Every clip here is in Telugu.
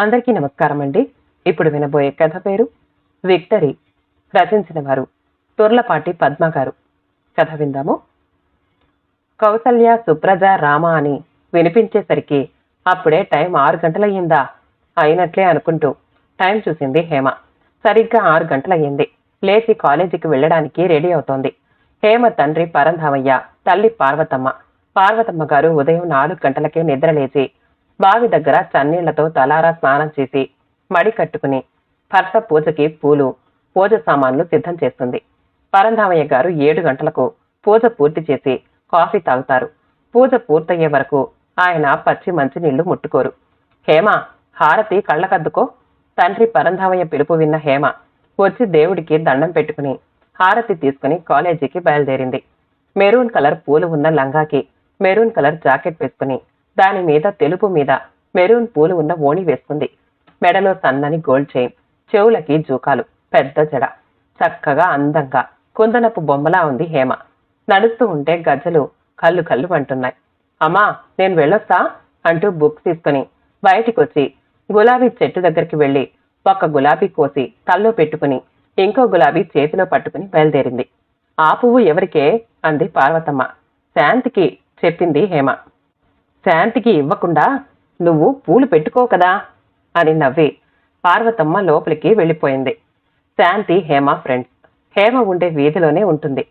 అందరికీ నమస్కారం అండి ఇప్పుడు వినబోయే కథ పేరు విక్టరీ. రచించిన వారు తుర్లపాటి పద్మ గారు కథ విందాము. కౌసల్య సుప్రజ రామ అని వినిపించేసరికి అప్పుడే టైం ఆరు గంటలయ్యిందా? అయినట్లే అనుకుంటూ టైం చూసింది హేమ. సరిగ్గా ఆరు గంటలయ్యింది. లేచి కాలేజీకి వెళ్ళడానికి రెడీ అవుతోంది. హేమ తండ్రి పరంధామయ్య తల్లి పార్వతమ్మ. పార్వతమ్మ గారు ఉదయం నాలుగు గంటలకే నిద్రలేచి బావి దగ్గర చన్నీళ్ళతో తలారా స్నానం చేసి మడి కట్టుకుని భర్త పూజకి పూలు పూజ సామాన్లు సిద్ధం చేస్తుంది. పరంధామయ్య గారు ఏడు గంటలకు పూజ పూర్తి చేసి కాఫీ తాగుతారు. పూజ పూర్తయ్యే వరకు ఆయన పచ్చి మంచినీళ్ళు ముట్టుకోరు. హేమ హారతి కళ్ళకద్దుకో? తండ్రి పరంధామయ్య పిలుపు విన్న హేమ వచ్చి దేవుడికి దండం పెట్టుకుని హారతి తీసుకుని కాలేజీకి బయలుదేరింది. మెరూన్ కలర్ పూలు ఉన్న లంగాకి మెరూన్ కలర్ జాకెట్ వేసుకుని దాని మీద తెలుపు మీద మెరూన్ పూలు ఉన్న ఓణి వేసుకుంది మెడలో సన్నని గోల్డ్ చైన్ చెవులకి జూకాలు పెద్ద జడ చక్కగా అందంగా కుందనపు బొమ్మలా ఉంది హేమ. నడుస్తూ ఉంటే గజలు కళ్ళు కళ్ళు అంటున్నాయి. అమ్మా నేను వెళ్ళొస్తా అంటూ బుక్ తీసుకుని బయటికొచ్చి గులాబీ చెట్టు దగ్గరికి వెళ్ళి ఒక గులాబీ కోసి తల్లో పెట్టుకుని ఇంకో గులాబీ చేతిలో పట్టుకుని బయలుదేరింది. ఆ పువ్వు ఎవరికే? అంది పార్వతమ్మ. శాంతికి చెప్పింది హేమ. శాంతికి ఇవ్వకుండా నువ్వు పూలు పెట్టుకో కదా అని నవ్వి పార్వతమ్మ లోపలికి వెళ్ళిపోయింది. శాంతి హేమ ఫ్రెండ్స్. హేమ ఉండే వీధిలోనే ఉంటుంది.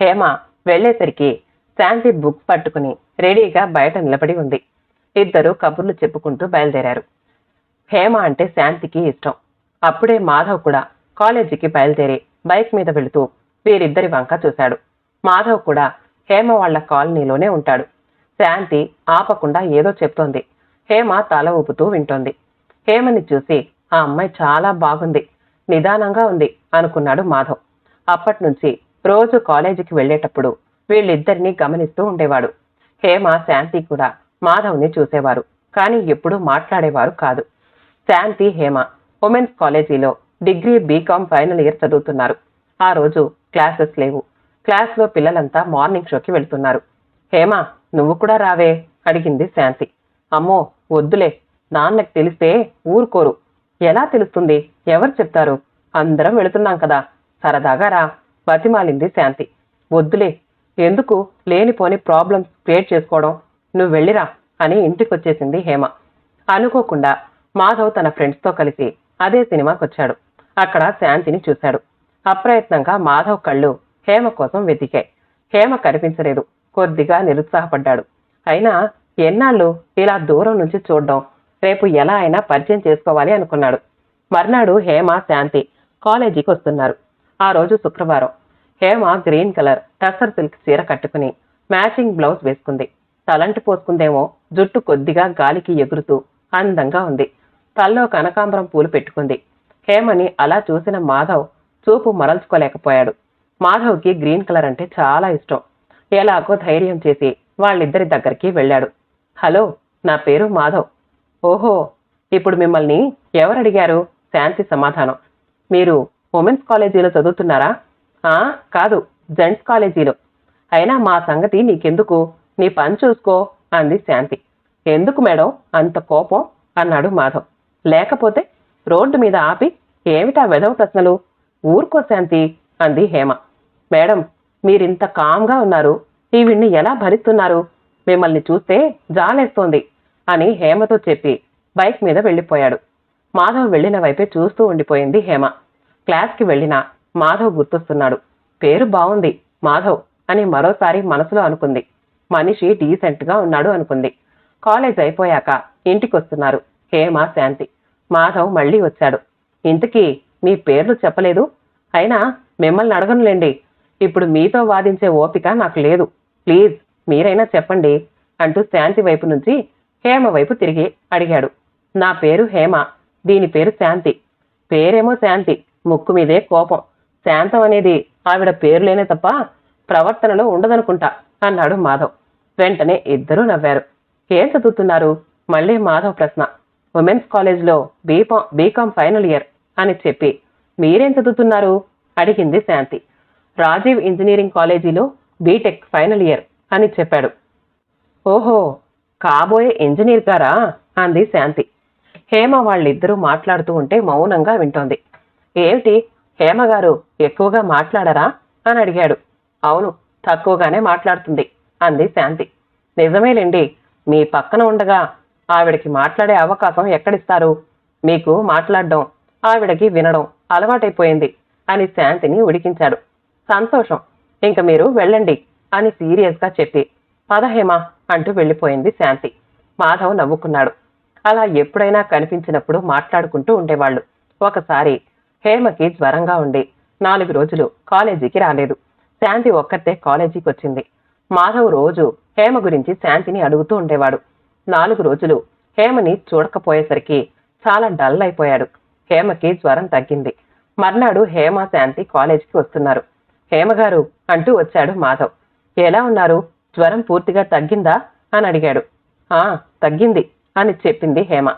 హేమ వెళ్ళేసరికి శాంతి బుక్ పట్టుకుని రెడీగా బయట నిలబడి ఉంది. ఇద్దరు కబుర్లు చెప్పుకుంటూ బయలుదేరారు. హేమ అంటే శాంతికి ఇష్టం. అప్పుడే మాధవ్ కూడా కాలేజీకి బయలుదేరి బైక్ మీద వెళుతూ వీరిద్దరి వంక చూశాడు. మాధవ్ కూడా హేమ వాళ్ళ కాలనీలోనే ఉంటాడు. శాంతి ఆపకుండా ఏదో చెప్తోంది. హేమ తల ఊపుతూ వింటోంది. హేమని చూసి ఆ అమ్మాయి చాలా బాగుంది. నిదానంగా ఉంది అనుకున్నాడు మాధవ్. అప్పటి నుంచి రోజు కాలేజీకి వెళ్ళేటప్పుడు వీళ్ళిద్దరినీ గమనిస్తూ ఉండేవాడు. హేమ శాంతి కూడా మాధవ్ని చూసేవారు కానీ ఎప్పుడూ మాట్లాడేవారు కాదు. శాంతి హేమ ఉమెన్స్ కాలేజీలో డిగ్రీ బీకామ్ ఫైనల్ ఇయర్ చదువుతున్నారు. ఆ రోజు క్లాసెస్ లేవు. క్లాస్లో పిల్లలంతా మార్నింగ్ షోకి వెళ్తున్నారు. హేమ నువ్వు కూడా రావే అడిగింది శాంతి. అమ్మో వద్దులే. నాన్నకి తెలిస్తే ఊరుకోరు. ఎలా తెలుస్తుంది? ఎవరు చెప్తారు? అందరం వెళుతున్నాం కదా. సరదాగా రా బతిమాలింది శాంతి. వద్దులే. ఎందుకు లేనిపోని ప్రాబ్లమ్స్ క్రియేట్ చేసుకోవడం? నువ్వు వెళ్ళిరా అని ఇంటికొచ్చేసింది హేమ. అనుకోకుండా మాధవ్ తన ఫ్రెండ్స్తో కలిసి అదే సినిమాకి వచ్చాడు అక్కడ శాంతిని చూశాడు. అప్రయత్నంగా మాధవ్ కళ్ళు హేమ కోసం వెతికాయి. హేమ కనిపించలేదు. కొద్దిగా నిరుత్సాహపడ్డాడు. అయినా ఎన్నాళ్ళు ఇలా దూరం నుంచి చూడడం? రేపు ఎలా అయినా పరిచయం చేసుకోవాలి అనుకున్నాడు. మర్నాడు హేమ శాంతి కాలేజీకి వస్తున్నారు. ఆ రోజు శుక్రవారం. Hema green colour tussar silk చీర కట్టుకుని మ్యాచింగ్ బ్లౌజ్ వేసుకుంది. తలంటి పోసుకుందేమో జుట్టు కొద్దిగా గాలికి ఎగురుతూ అందంగా ఉంది. తల్లో కనకాంబరం పూలు పెట్టుకుంది. హేమని అలా చూసిన మాధవ్ చూపు మరల్చుకోలేకపోయాడు. మాధవ్కి గ్రీన్ కలర్ అంటే చాలా ఇష్టం. ఎలాగో ధైర్యం చేసి వాళ్ళిద్దరి దగ్గరికి వెళ్ళాడు. హలో నా పేరు మాధవ్. ఓహో ఇప్పుడు మిమ్మల్ని ఎవరు అడిగారు శాంతి సమాధానం. మీరు ఉమెన్స్ కాలేజీలో చదువుతున్నారా? ఆ కాదు జెంట్స్ కాలేజీలో. అయినా మా సంగతి నీకెందుకు? నీ పని చూసుకో అంది శాంతి. ఎందుకు మేడం? అంత కోపం? అన్నాడు మాధవ్. లేకపోతే రోడ్డు మీద ఆపి ఏమిటా వెధవ ప్రశ్నలు? ఊరుకో శాంతి అంది హేమ. మేడం మీరింత కామ్గా ఉన్నారు. ఈవిడ్ని ఎలా భరిస్తున్నారు? మిమ్మల్ని చూస్తే జాలేస్తోంది అని హేమతో చెప్పి బైక్ మీద వెళ్ళిపోయాడు. మాధవ్ వెళ్ళిన వైపే చూస్తూ ఉండిపోయింది హేమ. క్లాస్కి వెళ్ళినా మాధవ్ గుర్తొస్తున్నాడు. పేరు బాగుంది మాధవ్ అని మరోసారి మనసులో అనుకుంది. మనిషి డీసెంట్గా ఉన్నాడు అనుకుంది. కాలేజ్ అయిపోయాక ఇంటికొస్తున్నారు హేమ శాంతి. మాధవ్ మళ్ళీ వచ్చాడు. ఇంతకీ మీ పేర్లు చెప్పలేదు? అయినా మిమ్మల్ని అడగనులేండి ఇప్పుడు మీతో వాదించే ఓపిక నాకు లేదు. ప్లీజ్ మీరైనా చెప్పండి అంటూ శాంతి వైపు నుంచి హేమ వైపు తిరిగి అడిగాడు. నా పేరు హేమ దీని పేరు శాంతి. పేరేమో శాంతి ముక్కు మీదే కోపం. శాంతం అనేది ఆవిడ పేరులేనే తప్ప ప్రవర్తనలో ఉండదనుకుంటా అన్నాడు మాధవ్. వెంటనే ఇద్దరూ నవ్వారు. ఏం చదువుతున్నారు? మళ్ళీ మాధవ్ ప్రశ్న. ఉమెన్స్ కాలేజ్లో బీపా బీకామ్ ఫైనల్ ఇయర్ అని చెప్పి. మీరేం చదువుతున్నారు? అడిగింది శాంతి. రాజీవ్ ఇంజనీరింగ్ కాలేజీలో బీటెక్ ఫైనల్ ఇయర్ అని చెప్పాడు. ఓహో కాబోయే ఇంజనీర్ గారా? అంది శాంతి. హేమ వాళ్ళిద్దరూ మాట్లాడుతూ ఉంటే మౌనంగా వింటోంది. ఏమిటి హేమ గారు ఎక్కువగా మాట్లాడరా? అని అడిగాడు. అవును తక్కువగానే మాట్లాడుతుంది అంది శాంతి. నిజమేలేండి మీ పక్కన ఉండగా ఆవిడకి మాట్లాడే అవకాశం ఎక్కడిస్తారు? మీకు మాట్లాడడం ఆవిడకి వినడం అలవాటైపోయింది అని శాంతిని ఉడికించాడు. సంతోషం. ఇంక మీరు వెళ్ళండి అని సీరియస్గా చెప్పి పదహేమ? అంటూ వెళ్ళిపోయింది శాంతి. మాధవ్ నవ్వుకున్నాడు. అలా ఎప్పుడైనా కనిపించినప్పుడు మాట్లాడుకుంటూ ఉండేవాళ్ళు. ఒకసారి హేమకి జ్వరంగా ఉండి నాలుగు రోజులు కాలేజీకి రాలేదు. శాంతి ఒక్కతే కాలేజీకి వచ్చింది మాధవ్ రోజు హేమ గురించి శాంతిని అడుగుతూ ఉండేవాడు. నాలుగు రోజులు హేమని చూడకపోయేసరికి చాలా డల్ అయిపోయాడు. హేమకి జ్వరం తగ్గింది. మర్నాడు హేమ శాంతి కాలేజీకి వస్తున్నారు. హేమగారు అంటూ వచ్చాడు మాధవ్. ఎలా ఉన్నారు? జ్వరం పూర్తిగా తగ్గిందా? అని అడిగాడు. ఆ తగ్గింది అని చెప్పింది హేమ.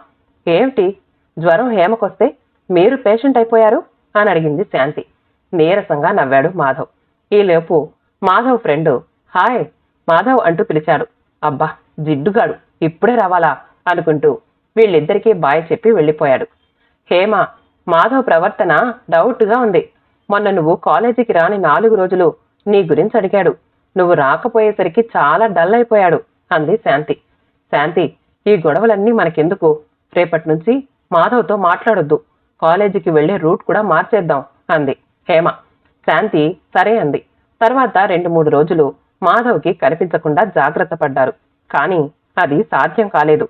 ఏమిటి? జ్వరం హేమకొస్తే మీరు పేషెంట్ అయిపోయారు? అని అడిగింది శాంతి. నీరసంగా నవ్వాడు మాధవ్. ఈలోపు మాధవ్ ఫ్రెండ్ హాయ్ మాధవ్ అంటూ పిలిచాడు. అబ్బా జిడ్డుగాడు. ఇప్పుడే రావాలా? అనుకుంటూ వీళ్ళిద్దరికీ బాయ్ చెప్పి వెళ్ళిపోయాడు. హేమ మాధవ్ ప్రవర్తన డౌట్గా ఉంది. మొన్న నువ్వు కాలేజీకి రాని నాలుగు రోజులు నీ గురించి అడిగాడు. నువ్వు రాకపోయేసరికి చాలా డల్ అయిపోయాడు అంది శాంతి. శాంతి ఈ గొడవలన్నీ మనకెందుకు? రేపటి నుంచి మాధవ్తో మాట్లాడొద్దు. కాలేజీకి వెళ్ళే రూట్ కూడా మార్చేద్దాం అంది హేమ. శాంతి సరే అంది. తర్వాత రెండు మూడు రోజులు మాధవ్కి కనిపించకుండా జాగ్రత్త పడ్డారు. కానీ అది సాధ్యం కాలేదు.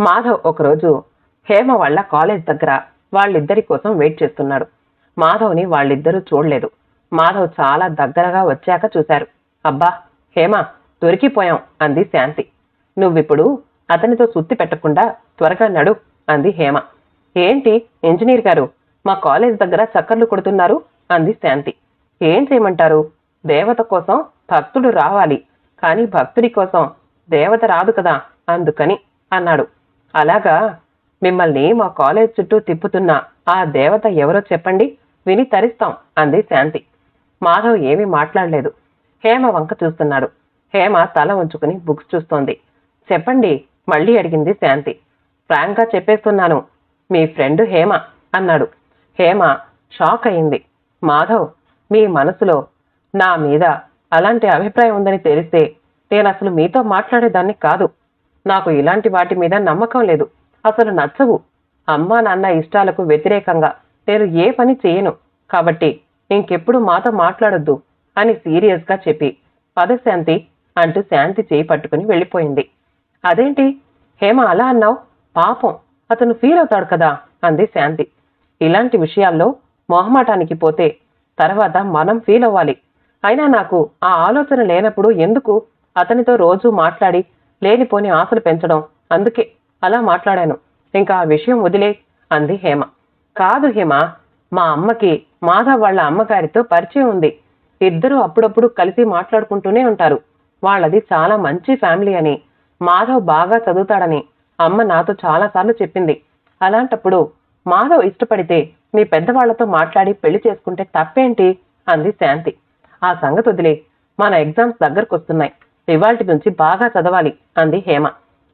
మాధవ్ ఒకరోజు హేమ వాళ్ళ కాలేజ్ దగ్గర వాళ్ళిద్దరి కోసం వెయిట్ చేస్తున్నాడు. మాధవ్ని వాళ్ళిద్దరూ చూడలేదు. మాధవ్ చాలా దగ్గరగా వచ్చాక చూశారు. అబ్బా హేమ దొరికిపోయాం అంది శాంతి. నువ్విప్పుడు అతనితో సుత్తి పెట్టకుండా త్వరగా నడు అంది హేమ. ఏంటి ఇంజనీర్ గారు మా కాలేజ్ దగ్గర చక్కర్లు కొడుతున్నారు అంది శాంతి. ఏం చేయమంటారు? దేవత కోసం భక్తుడు రావాలి కానీ భక్తుడి కోసం దేవత రాదు కదా అందుకని అన్నాడు. అలాగా మిమ్మల్ని మా కాలేజ్ చుట్టూ తిప్పుతున్న ఆ దేవత ఎవరో చెప్పండి. విని తరిస్తాం అంది శాంతి. మాధవ్ ఏమీ మాట్లాడలేదు. హేమ వంక చూస్తున్నాడు. హేమ తల ఉంచుకుని బుక్స్ చూస్తోంది. చెప్పండి మళ్ళీ అడిగింది శాంతి. ఫ్రాంక్గా చెప్పేస్తున్నాను. మీ ఫ్రెండ్ హేమ అన్నాడు. హేమ షాక్ అయింది. మాధవ్ మీ మనసులో నా మీద అలాంటి అభిప్రాయం ఉందని తెలిస్తే నేను అసలు మీతో మాట్లాడేదాన్ని కాదు. నాకు ఇలాంటి వాటి మీద నమ్మకం లేదు. అసలు నచ్చవు. అమ్మా నాన్న ఇష్టాలకు వ్యతిరేకంగా నేను ఏ పని చేయను. కాబట్టి ఇంకెప్పుడు మాతో మాట్లాడొద్దు అని సీరియస్గా చెప్పి పద శాంతి అంటూ శాంతి చేయి పట్టుకుని వెళ్ళిపోయింది. అదేంటి? హేమ అలా అన్నావు? పాపం. అతను ఫీల్ అవుతాడు కదా? అంది శాంతి. ఇలాంటి విషయాల్లో మొహమాటానికి పోతే తర్వాత మనం ఫీల్ అవ్వాలి. అయినా నాకు ఆ ఆలోచన లేనప్పుడు ఎందుకు అతనితో రోజు మాట్లాడి లేనిపోని ఆశలు పెంచడం? అందుకే అలా మాట్లాడాను. ఇంకా ఆ విషయం వదిలే అంది హేమ. కాదు హేమ మా అమ్మకి మాధవ్ వాళ్ళ అమ్మగారితో పరిచయం ఉంది. ఇద్దరు అప్పుడప్పుడు కలిసి మాట్లాడుకుంటూనే ఉంటారు. వాళ్ళది చాలా మంచి ఫ్యామిలీ అని. మాధవ్ బాగా చదువుతాడని అమ్మ నాతో చాలాసార్లు చెప్పింది. అలాంటప్పుడు మాధవ్ ఇష్టపడితే మీ పెద్దవాళ్ళతో మాట్లాడి పెళ్ళి చేసుకుంటే తప్పేంటి? అంది శాంతి. ఆ సంగతి వదిలే మన ఎగ్జామ్స్ దగ్గరకొస్తున్నాయి. ఇవాల్టి నుంచి బాగా చదవాలి అంది హేమ.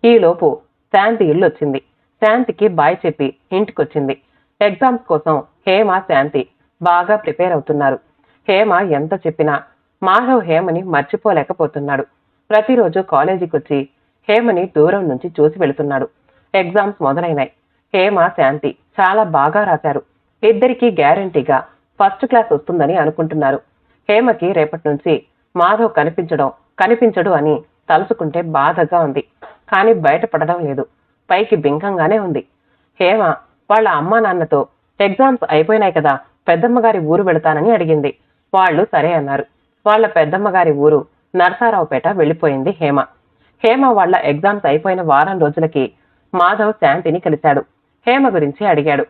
ఈలోపు శాంతి ఇల్లు వచ్చింది. శాంతికి బాయ్ చెప్పి ఇంటికొచ్చింది. ఎగ్జామ్స్ కోసం హేమ శాంతి బాగా ప్రిపేర్ అవుతున్నారు. హేమ ఎంత చెప్పినా మాధవ్ హేమని మర్చిపోలేకపోతున్నాడు. ప్రతిరోజు కాలేజీకి వచ్చి హేమని దూరం నుంచి చూసి వెళుతున్నాడు. ఎగ్జామ్స్ మొదలైనాయి. హేమ శాంతి చాలా బాగా రాశారు. ఇద్దరికీ గ్యారంటీగా ఫస్ట్ క్లాస్ వస్తుందని అనుకుంటున్నారు. హేమకి రేపటి నుంచి మాధవ్ కనిపించడం కనిపించడు అని తలుచుకుంటే బాధగా ఉంది. కానీ బయటపడడం లేదు. పైకి బింకంగానే ఉంది. హేమ వాళ్ళ అమ్మా నాన్నతో ఎగ్జామ్స్ అయిపోయినాయి కదా పెద్దమ్మ గారి ఊరు వెళతానని అడిగింది. వాళ్ళు సరే అన్నారు. వాళ్ళ పెద్దమ్మ గారి ఊరు నరసారావుపేట వెళ్ళిపోయింది హేమ. హేమ వాళ్ళ ఎగ్జామ్స్ అయిపోయిన వారం రోజులకి మాధవ్ శాంతిని కలిశాడు. హేమ గురించి అడిగాడు.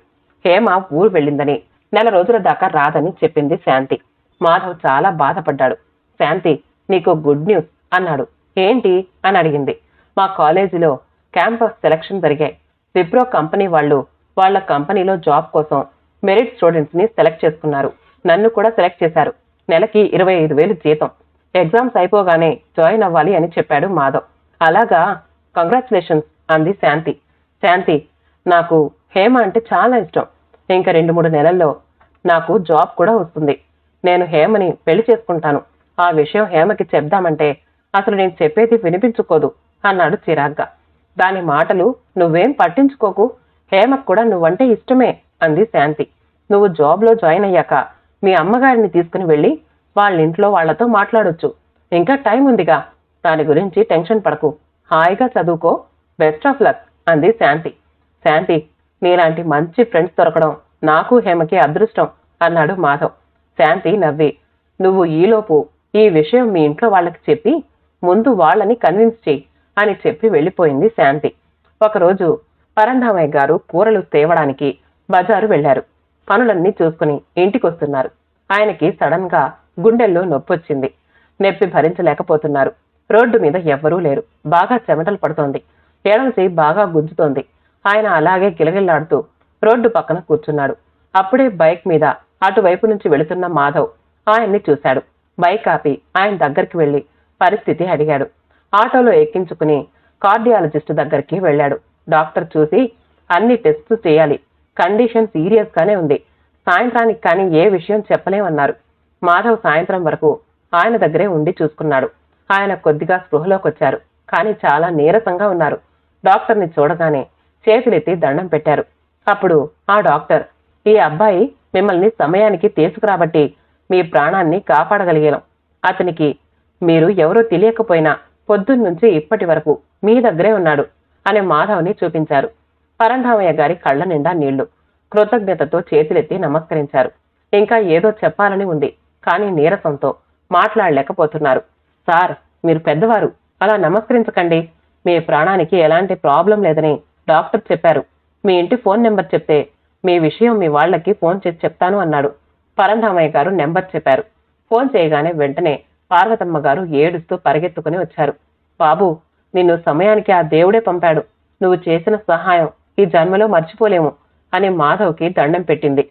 హేమ ఊరు వెళ్ళిందని నెల రోజుల దాకా రాదని చెప్పింది శాంతి. మాధవ్ చాలా బాధపడ్డాడు. శాంతి నీకు గుడ్ న్యూస్ అన్నాడు. ఏంటి? అని అడిగింది. మా కాలేజీలో క్యాంపస్ సెలక్షన్ జరిగాయి. విప్రో కంపెనీ వాళ్ళు వాళ్ళ కంపెనీలో జాబ్ కోసం మెరిట్ స్టూడెంట్స్ని సెలెక్ట్ చేసుకున్నారు. నన్ను కూడా సెలెక్ట్ చేశారు. నెలకి ఇరవై ఐదు వేలు జీతం. ఎగ్జామ్స్ అయిపోగానే జాయిన్ అవ్వాలి అని చెప్పాడు మాధవ్. అలాగా కంగ్రాచులేషన్స్ అంది శాంతి. శాంతి నాకు హేమ అంటే చాలా ఇష్టం. ఇంకా రెండు మూడు నెలల్లో నాకు జాబ్ కూడా వస్తుంది. నేను హేమని పెళ్ళి చేసుకుంటాను. ఆ విషయం హేమకి చెప్దామంటే అసలు నేను చెప్పేది వినిపించుకోదు అన్నాడు చిరాగ్గా. దాని మాటలు నువ్వేం పట్టించుకోకు. హేమకు కూడా నువ్వంటే ఇష్టమే అంది శాంతి. నువ్వు జాబ్లో జాయిన్ అయ్యాక మీ అమ్మగారిని తీసుకుని వెళ్ళి వాళ్ళ ఇంట్లో వాళ్ళతో మాట్లాడొచ్చు. ఇంకా టైం ఉందిగా. దాని గురించి టెన్షన్ పడకు. హాయిగా చదువుకో. బెస్ట్ ఆఫ్ లక్ అంది శాంతి. శాంతి నీలాంటి మంచి ఫ్రెండ్స్ దొరకడం నాకు హేమకి అదృష్టం అన్నాడు మాధవ్. శాంతి నవ్వి. నువ్వు ఈలోపు ఈ విషయం మీ ఇంట్లో వాళ్ళకి చెప్పి ముందు వాళ్ళని కన్విన్స్ చేయి అని చెప్పి వెళ్ళిపోయింది శాంతి. ఒకరోజు పరంధామయ్య గారు కూరలు తేవడానికి బజారు వెళ్ళారు పనులన్నీ చూసుకుని ఇంటికొస్తున్నారు. ఆయనకి సడన్గా గుండెల్లో నొప్పొచ్చింది. నొప్పి భరించలేకపోతున్నారు. రోడ్డు మీద ఎవ్వరూ లేరు. బాగా చెమటలు పడుతోంది. ఏడవసి బాగా గుంజుతోంది. ఆయన అలాగే గిలగిల్లాడుతూ రోడ్డు పక్కన కూర్చున్నాడు. అప్పుడే బైక్ మీద అటువైపు నుంచి వెళుతున్న మాధవ్ ఆయన్ని చూశాడు. బైక్ ఆపి ఆయన దగ్గరికి వెళ్ళి పరిస్థితి అడిగాడు. ఆటోలో ఎక్కించుకుని కార్డియాలజిస్ట్ దగ్గరికి వెళ్ళాడు. డాక్టర్ చూసి అన్ని టెస్ట్లు చేయాలి. కండిషన్ సీరియస్గానే ఉంది. సాయంత్రానికి కానీ ఏ విషయం చెప్పలేమన్నారు. మాధవ్ సాయంత్రం వరకు ఆయన దగ్గరే ఉండి చూసుకున్నాడు. ఆయన కొద్దిగా స్పృహలోకి వచ్చారు కానీ చాలా నీరసంగా ఉన్నారు. డాక్టర్ని చూడగానే చేతులెత్తి దండం పెట్టారు. అప్పుడు ఆ డాక్టర్ ఈ అబ్బాయి మిమ్మల్ని సమయానికి తీసుకురాబట్టి మీ ప్రాణాన్ని కాపాడగలిగాం అతనికి మీరు ఎవరో తెలియకపోయినా పొద్దున్నుంచి ఇప్పటి వరకు మీ దగ్గరే ఉన్నాడు. అని మాధవ్ని చూపించారు. పరంధామయ్య గారి కళ్ళ నిండా నీళ్ళు. కృతజ్ఞతతో చేతులెత్తి నమస్కరించారు. ఇంకా ఏదో చెప్పాలని ఉంది కానీ నీరసంతో మాట్లాడలేకపోతున్నారు. సార్ మీరు పెద్దవారు. అలా నమస్కరించకండి. మీ ప్రాణానికి ఎలాంటి ప్రాబ్లం లేదని డాక్టర్ చెప్పారు. మీ ఇంటి ఫోన్ నెంబర్ చెప్తే మీ విషయం మీ వాళ్ళకి ఫోన్ చేసి చెప్తాను అన్నాడు. పరంధామయ్య గారు నెంబర్ చెప్పారు. ఫోన్ చేయగానే వెంటనే పార్వతమ్మ గారు ఏడుస్తూ పరిగెత్తుకుని వచ్చారు. బాబు నిన్ను సమయానికి ఆ దేవుడే పంపాడు. నువ్వు చేసిన సహాయం ఈ జన్మలో మర్చిపోలేము అని మాధవ్కి దండం పెట్టింది.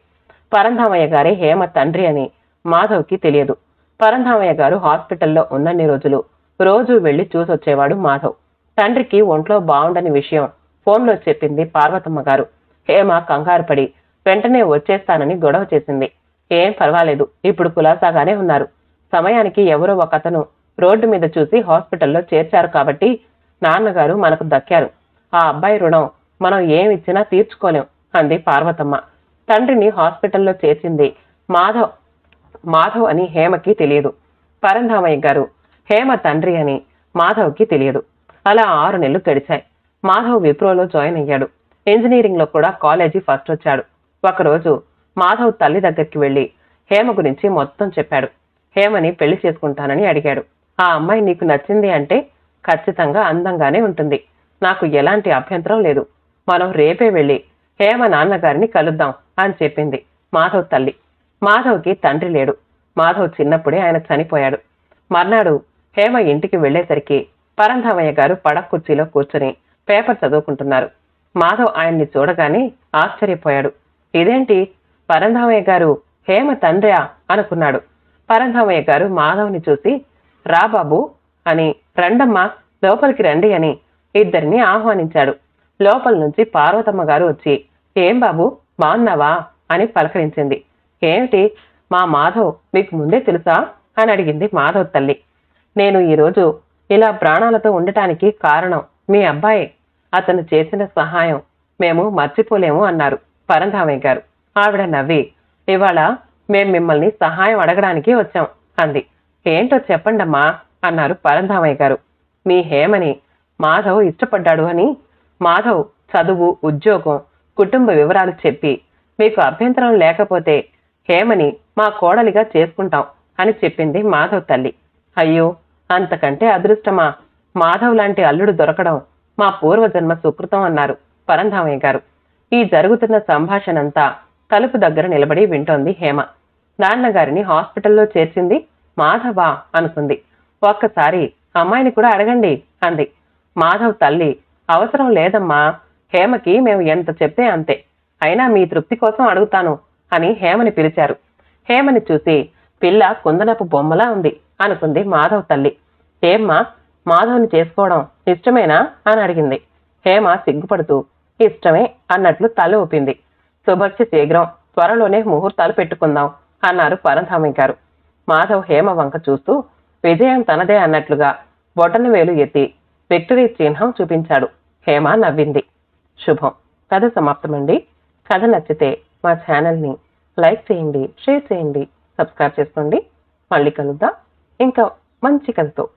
పరంధామయ్య గారే హేమ తండ్రి అని మాధవ్కి తెలియదు. పరంధామయ్య గారు హాస్పిటల్లో ఉన్నన్ని రోజులు. రోజు వెళ్ళి చూసొచ్చేవాడు మాధవ్. తండ్రికి ఒంట్లో బాగుండని విషయం ఫోన్లో చెప్పింది పార్వతమ్మ గారు. హేమ కంగారు పడి వెంటనే వచ్చేస్తానని గొడవ చేసింది. ఏం పర్వాలేదు ఇప్పుడు కులాసాగానే ఉన్నారు. సమయానికి ఎవరో ఒకతను రోడ్డు మీద చూసి హాస్పిటల్లో చేర్చారు కాబట్టి నాన్నగారు మనకు దక్కారు. ఆ అబ్బాయి రుణం మనం ఏమిచ్చినా తీర్చుకోలేం అంది పార్వతమ్మ. తండ్రిని హాస్పిటల్లో చేర్చింది మాధవ్ మాధవ్ అని హేమకి తెలియదు. పరంధామయ్య గారు హేమ తండ్రి అని మాధవ్కి తెలియదు. అలా ఆరు నెలలు గడిచాయి. మాధవ్ విప్రోలో జాయిన్ అయ్యాడు. ఇంజనీరింగ్లో కూడా కాలేజీ ఫస్ట్ వచ్చాడు. ఒకరోజు మాధవ్ తల్లి దగ్గరికి వెళ్ళి హేమ గురించి మొత్తం చెప్పాడు. హేమని పెళ్ళి చేసుకుంటానని అడిగాడు. ఆ అమ్మాయి నీకు నచ్చింది అంటే ఖచ్చితంగా అందంగానే ఉంటుంది. నాకు ఎలాంటి అభ్యంతరం లేదు. మనం రేపే వెళ్ళి హేమ నాన్నగారిని కలుద్దాం అని చెప్పింది మాధవ్ తల్లి. మాధవ్కి తండ్రి లేడు. మాధవ్ చిన్నప్పుడే ఆయన చనిపోయాడు. మర్నాడు హేమ ఇంటికి వెళ్ళేసరికి పరంధామయ్య గారు పడక కుర్చీలో కూర్చుని పేపర్ చదువుకుంటున్నారు. మాధవ్ ఆయన్ని చూడగానే ఆశ్చర్యపోయాడు. ఇదేంటి? పరంధామయ్య గారు హేమ తండ్రియా? అనుకున్నాడు. పరంధామయ్య గారు మాధవ్ని చూసి రా బాబు అని రండమ్మా లోపలికి రండి అని ఇద్దరిని ఆహ్వానించాడు. లోపల నుంచి పార్వతమ్మ గారు వచ్చి ఏం బాబు బాగున్నావా అని పలకరించింది. ఏమిటి? మా మాధవ్ మీకు ముందే తెలుసా? అని అడిగింది మాధవ్ తల్లి. నేను ఈరోజు ఇలా ప్రాణాలతో ఉండటానికి కారణం మీ అబ్బాయి. అతను చేసిన సహాయం మేము మర్చిపోలేము అన్నారు పరంధామయ్య గారు. ఆవిడ నవ్వి ఇవాళ మేము మిమ్మల్ని సహాయం అడగడానికి వచ్చాం అంది. ఏంటో చెప్పండమ్మా అన్నారు పరంధామయ్య గారు. మీ హేమని మాధవ్ ఇష్టపడ్డాడు అని మాధవ్ చదువు ఉద్యోగం కుటుంబ వివరాలు చెప్పి మీకు అభ్యంతరం లేకపోతే హేమని మా కోడలిగా చేసుకుంటాం అని చెప్పింది మాధవ్ తల్లి. అయ్యో అంతకంటే అదృష్టమా? మాధవ్ లాంటి అల్లుడు దొరకడం మా పూర్వజన్మ సుకృతం అన్నారు పరంధామయ్య గారు. ఈ జరుగుతున్న సంభాషణంతా తలుపు దగ్గర నిలబడి వింటోంది హేమ. నాన్నగారిని హాస్పిటల్లో చేర్చింది మాధవ అనుకుంది. ఒక్కసారి అమ్మాయిని కూడా అడగండి అంది. మాధవ్ తల్లి అవసరం లేదమ్మా హేమకి మేము ఎంత చెప్తే అంతే. అయినా మీ తృప్తి కోసం అడుగుతాను అని హేమని పిలిచారు. హేమని చూసి పిల్ల కుందనపు బొమ్మలా ఉంది అనుకుంది మాధవ్ తల్లి. ఏమ్మా మాధవ్ని చేసుకోవడం ఇష్టమేనా అని అడిగింది. హేమ సిగ్గుపడుతూ ఇష్టమే అన్నట్లు తల ఊపింది. శుభస్య శీఘ్రం త్వరలోనే ముహూర్తాలు పెట్టుకుందాం అన్నారు పరంధామయ్య గారు. మాధవ్ హేమ వంక చూస్తూ విజయం తనదే అన్నట్లుగా బొటన వేలు ఎత్తి విక్టరీ చిహ్నం చూపించాడు. హేమ నవ్వింది. శుభం. కథ సమాప్తమండి. కథ నచ్చితే మా ఛానల్ని లైక్ చేయండి షేర్ చేయండి సబ్స్క్రైబ్ చేసుకోండి. మళ్ళీ కలుద్దాం. ఇంకా మంచి కథతో